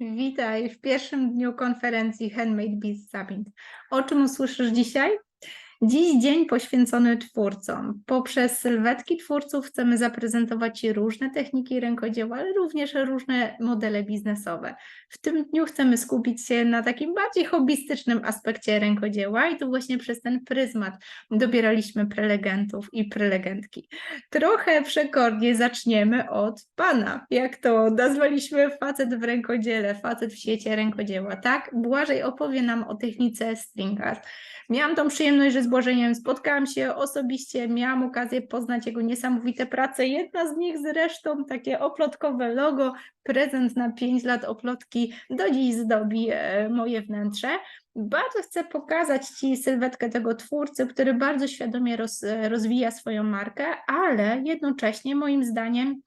Witaj w pierwszym dniu konferencji Handmade Bees Summit. O czym usłyszysz dzisiaj? Dziś dzień poświęcony twórcom. Poprzez sylwetki twórców chcemy zaprezentować Ci różne techniki rękodzieła, ale również różne modele biznesowe. W tym dniu chcemy skupić się na takim bardziej hobbystycznym aspekcie rękodzieła i to właśnie przez ten pryzmat dobieraliśmy prelegentów i prelegentki. Trochę przekornie zaczniemy od Pana, jak to nazwaliśmy facet w rękodziele, facet w świecie rękodzieła, tak? Błażej opowie nam o technice string art. Miałam tą przyjemność, że z Błażejem spotkałam się osobiście, miałam okazję poznać jego niesamowite prace. Jedna z nich zresztą takie oplotkowe logo, prezent na 5 lat oplotki do dziś zdobi e, moje wnętrze. Bardzo chcę pokazać Ci sylwetkę tego twórcy, który bardzo świadomie roz, rozwija swoją markę, ale jednocześnie moim zdaniem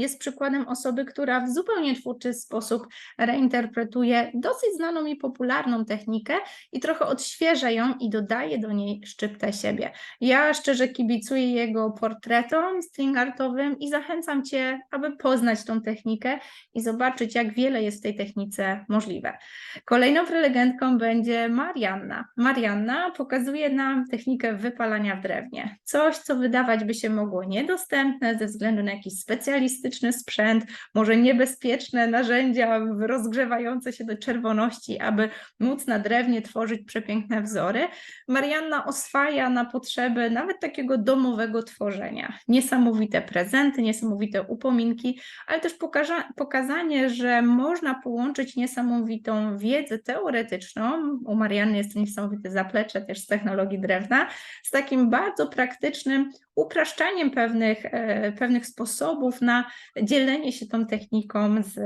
jest przykładem osoby, która w zupełnie twórczy sposób reinterpretuje dosyć znaną i popularną technikę i trochę odświeża ją i dodaje do niej szczyptę siebie. Ja szczerze kibicuję jego portretom string artowym i zachęcam Cię, aby poznać tą technikę i zobaczyć, jak wiele jest w tej technice możliwe. Kolejną prelegentką będzie Marianna. Marianna pokazuje nam technikę wypalania w drewnie. Coś, co wydawać by się mogło niedostępne ze względu na jakiś specjalistyczny sprzęt, może niebezpieczne narzędzia rozgrzewające się do czerwoności, aby móc na drewnie tworzyć przepiękne wzory. Marianna oswaja na potrzeby nawet takiego domowego tworzenia. Niesamowite prezenty, niesamowite upominki, ale też pokaza pokazanie, że można połączyć niesamowitą wiedzę teoretyczną, u Marianny jest to niesamowite zaplecze też z technologii drewna, z takim bardzo praktycznym upraszczaniem pewnych, e, pewnych sposobów na dzielenie się tą techniką z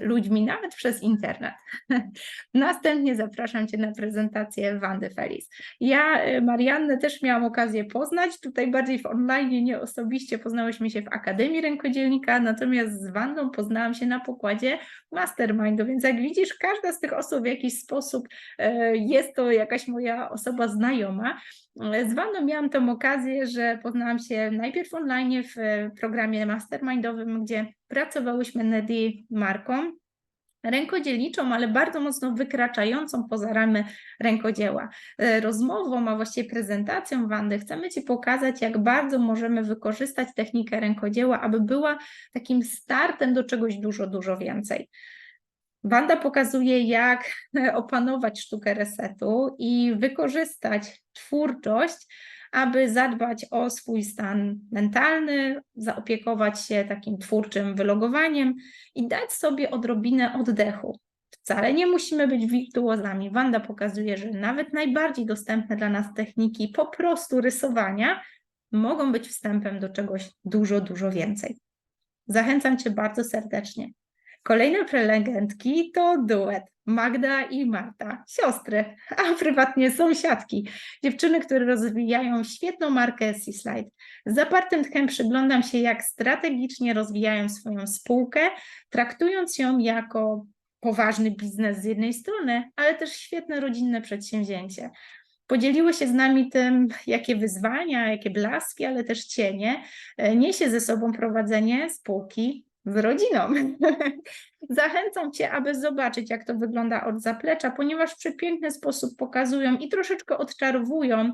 ludźmi, nawet przez internet. Następnie zapraszam Cię na prezentację Wandy Felis. Ja e, Mariannę też miałam okazję poznać, tutaj bardziej w online, nie osobiście poznałyśmy się w Akademii Rękodzielnika, natomiast z Wandą poznałam się na pokładzie Mastermindu, więc jak widzisz, każda z tych osób w jakiś sposób e, jest to jakaś moja osoba znajoma. Z Wandą miałam tą okazję, że poznałam się najpierw online w programie mastermindowym, gdzie pracowałyśmy nad jej marką, rękodzielniczą, ale bardzo mocno wykraczającą poza ramy rękodzieła. Rozmową, a właściwie prezentacją Wandy chcemy Ci pokazać, jak bardzo możemy wykorzystać technikę rękodzieła, aby była takim startem do czegoś dużo, dużo więcej. Wanda pokazuje, jak opanować sztukę resetu i wykorzystać twórczość, aby zadbać o swój stan mentalny, zaopiekować się takim twórczym wylogowaniem i dać sobie odrobinę oddechu. Wcale nie musimy być wirtuozami. Wanda pokazuje, że nawet najbardziej dostępne dla nas techniki po prostu rysowania mogą być wstępem do czegoś dużo, dużo więcej. Zachęcam Cię bardzo serdecznie. Kolejne prelegentki to duet Magda i Marta, siostry, a prywatnie sąsiadki. Dziewczyny, które rozwijają świetną markę Seaslide. Z zapartym tchem przyglądam się, jak strategicznie rozwijają swoją spółkę, traktując ją jako poważny biznes z jednej strony, ale też świetne rodzinne przedsięwzięcie. Podzieliły się z nami tym, jakie wyzwania, jakie blaski, ale też cienie e, niesie ze sobą prowadzenie spółki z rodziną. Zachęcam Cię, aby zobaczyć, jak to wygląda od zaplecza, ponieważ w przepiękny sposób pokazują i troszeczkę odczarowują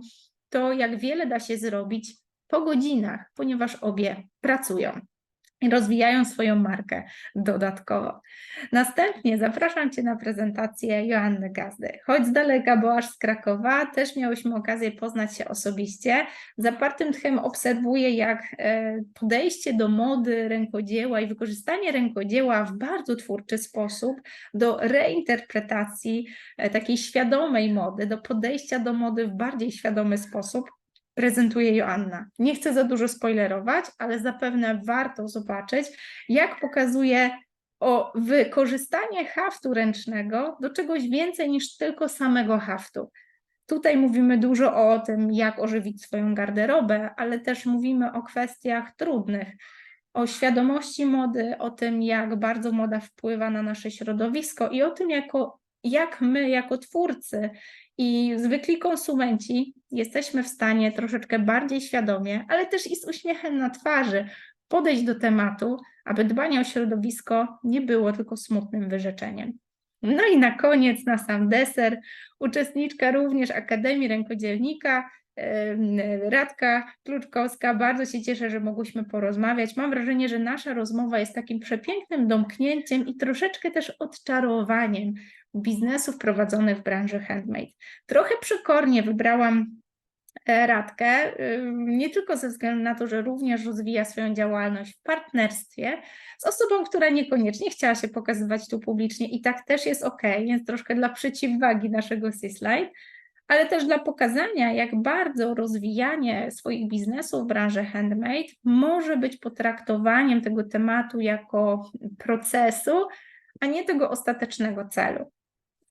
to, jak wiele da się zrobić po godzinach, ponieważ obie pracują rozwijają swoją markę dodatkowo. Następnie zapraszam Cię na prezentację Joanny Gazdy. Choć z daleka, bo aż z Krakowa, też miałyśmy okazję poznać się osobiście. Zapartym tchem obserwuję, jak e, podejście do mody, rękodzieła i wykorzystanie rękodzieła w bardzo twórczy sposób do reinterpretacji e, takiej świadomej mody, do podejścia do mody w bardziej świadomy sposób prezentuje Joanna. Nie chcę za dużo spoilerować, ale zapewne warto zobaczyć, jak pokazuje o wykorzystanie haftu ręcznego do czegoś więcej niż tylko samego haftu. Tutaj mówimy dużo o tym, jak ożywić swoją garderobę, ale też mówimy o kwestiach trudnych, o świadomości mody, o tym, jak bardzo moda wpływa na nasze środowisko i o tym, jako, jak my, jako twórcy i zwykli konsumenci jesteśmy w stanie troszeczkę bardziej świadomie, ale też i z uśmiechem na twarzy podejść do tematu, aby dbanie o środowisko nie było tylko smutnym wyrzeczeniem. No i na koniec, na sam deser, uczestniczka również Akademii Rękodzielnika, Radka Kluczkowska. Bardzo się cieszę, że mogłyśmy porozmawiać. Mam wrażenie, że nasza rozmowa jest takim przepięknym domknięciem i troszeczkę też odczarowaniem biznesów prowadzonych w branży handmade. Trochę przykornie wybrałam e, Radkę, nie tylko ze względu na to, że również rozwija swoją działalność w partnerstwie z osobą, która niekoniecznie chciała się pokazywać tu publicznie i tak też jest ok, więc troszkę dla przeciwwagi naszego C-Slide, ale też dla pokazania, jak bardzo rozwijanie swoich biznesów w branży handmade może być potraktowaniem tego tematu jako procesu, a nie tego ostatecznego celu.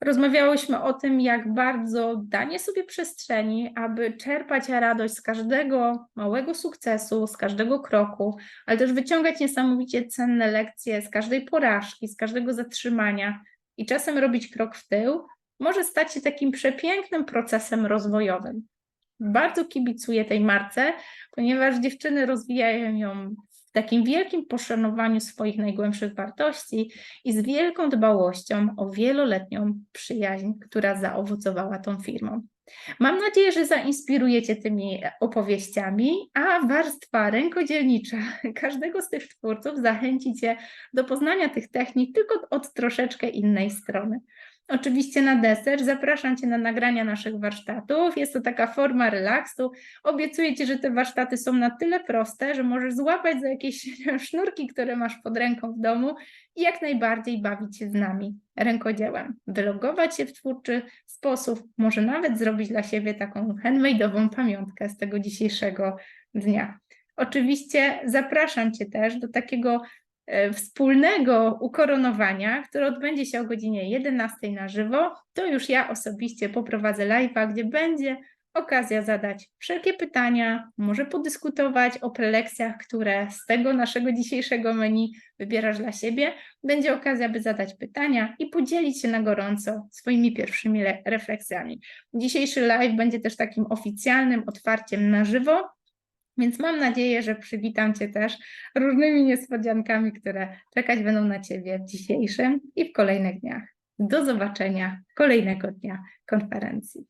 Rozmawiałyśmy o tym, jak bardzo danie sobie przestrzeni, aby czerpać radość z każdego małego sukcesu, z każdego kroku, ale też wyciągać niesamowicie cenne lekcje z każdej porażki, z każdego zatrzymania i czasem robić krok w tył, może stać się takim przepięknym procesem rozwojowym. Bardzo kibicuję tej marce, ponieważ dziewczyny rozwijają ją w takim wielkim poszanowaniu swoich najgłębszych wartości i z wielką dbałością o wieloletnią przyjaźń, która zaowocowała tą firmą. Mam nadzieję, że zainspirujecie tymi opowieściami, a warstwa rękodzielnicza każdego z tych twórców zachęci Cię do poznania tych technik, tylko od troszeczkę innej strony. Oczywiście na deser zapraszam Cię na nagrania naszych warsztatów. Jest to taka forma relaksu. Obiecuję Ci, że te warsztaty są na tyle proste, że możesz złapać za jakieś sznurki, które masz pod ręką w domu i jak najbardziej bawić się z nami rękodziełem. Wylogować się w twórczy sposób, może nawet zrobić dla siebie taką handmade'ową pamiątkę z tego dzisiejszego dnia. Oczywiście zapraszam Cię też do takiego wspólnego ukoronowania, które odbędzie się o godzinie 11 na żywo. To już ja osobiście poprowadzę live'a, gdzie będzie okazja zadać wszelkie pytania, może podyskutować o prelekcjach, które z tego naszego dzisiejszego menu wybierasz dla siebie. Będzie okazja, by zadać pytania i podzielić się na gorąco swoimi pierwszymi le- refleksjami. Dzisiejszy live będzie też takim oficjalnym otwarciem na żywo, więc mam nadzieję, że przywitam Cię też różnymi niespodziankami, które czekać będą na Ciebie w dzisiejszym i w kolejnych dniach. Do zobaczenia kolejnego dnia konferencji.